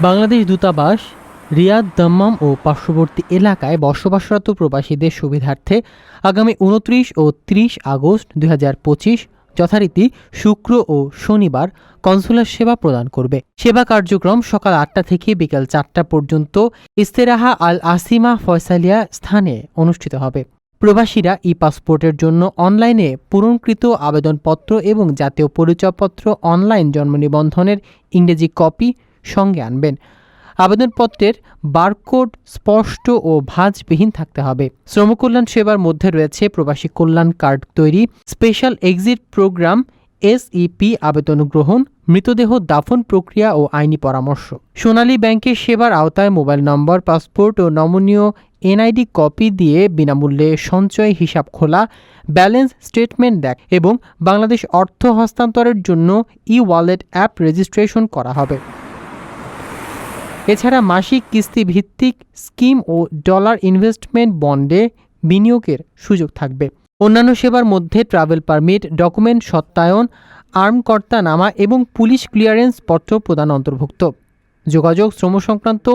বাংলাদেশ দূতাবাস, রিয়াদ, দম্মাম ও পার্শ্ববর্তী এলাকায় বসবাসরত প্রবাসীদের সুবিধার্থে আগামী উনত্রিশ ও ৩০ আগস্ট দু হাজার পঁচিশ যথারীতি শুক্র ও শনিবার কনসুলার সেবা প্রদান করবে। সেবা কার্যক্রম সকাল আটটা থেকে বিকাল চারটা পর্যন্ত ইস্তেরাহা আল আসিমা ফয়সালিয়া স্থানে অনুষ্ঠিত হবে। প্রবাসীরা ই পাসপোর্টের জন্য অনলাইনে পূরণকৃত আবেদনপত্র এবং জাতীয় পরিচয়পত্র অনলাইন জন্ম নিবন্ধনের ইংরেজি কপি সঙ্গে আনবেন। আবেদনপত্রের বারকোড স্পষ্ট ও ভাঁজবিহীন থাকতে হবে। শ্রম কল্যাণ সেবার মধ্যে রয়েছে প্রবাসী কল্যাণ কার্ড তৈরি, স্পেশাল এক্সিট প্রোগ্রাম, এসইপি আবেদন গ্রহণ, মৃতদেহ দাফন প্রক্রিয়া ও আইনি পরামর্শ। সোনালী ব্যাংকের সেবার আওতায় মোবাইল নম্বর, পাসপোর্ট ও নমনীয় এনআইডি কপি দিয়ে বিনামূল্যে সঞ্চয় হিসাব খোলা, ব্যালেন্স স্টেটমেন্ট দেখ এবং বাংলাদেশ অর্থ হস্তান্তরের জন্য ই ওয়ালেট অ্যাপ রেজিস্ট্রেশন করা হবে। এছাড়া মাসিক কিস্তি ভিত্তিক স্কিম ও ডলার ইনভেস্টমেন্ট বন্ডে বিনিয়োগের সুযোগ থাকবে। অন্যান্য সেবার মধ্যে ট্রাভেল পারমিট, ডকুমেন্ট সত্যায়ন আর্মকর্তা নামা এবং পুলিশ ক্লিয়ারেন্স পত্র প্রদান অন্তর্ভুক্ত। যোগাযোগ শ্রম সংক্রান্ত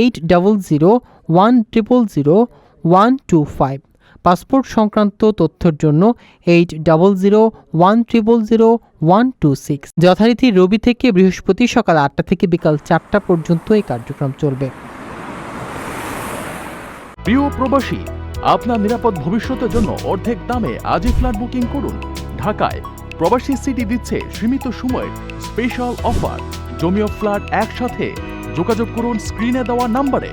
eight double zero one triple zero one two five. Passport সংক্রান্ত তথ্যের জন্য eight double zero one triple zero one two six যথারীতি রবি থেকে বৃহস্পতি সকাল আটটা থেকে বিকাল চারটা পর্যন্ত এই কার্যক্রম চলবে। প্রিয় প্রবাসী, আপনার নিরাপদ ভবিষ্যতের জন্য অর্ধেক দামে আজই ফ্ল্যাট বুকিং করুন। ঢাকায় প্রবাসী সিটি দিচ্ছে সীমিত সময়ের স্পেশাল অফার জমিও ফ্ল্যাট একসাথে। যোগাযোগ করুন স্ক্রিনে দেওয়া নাম্বারে।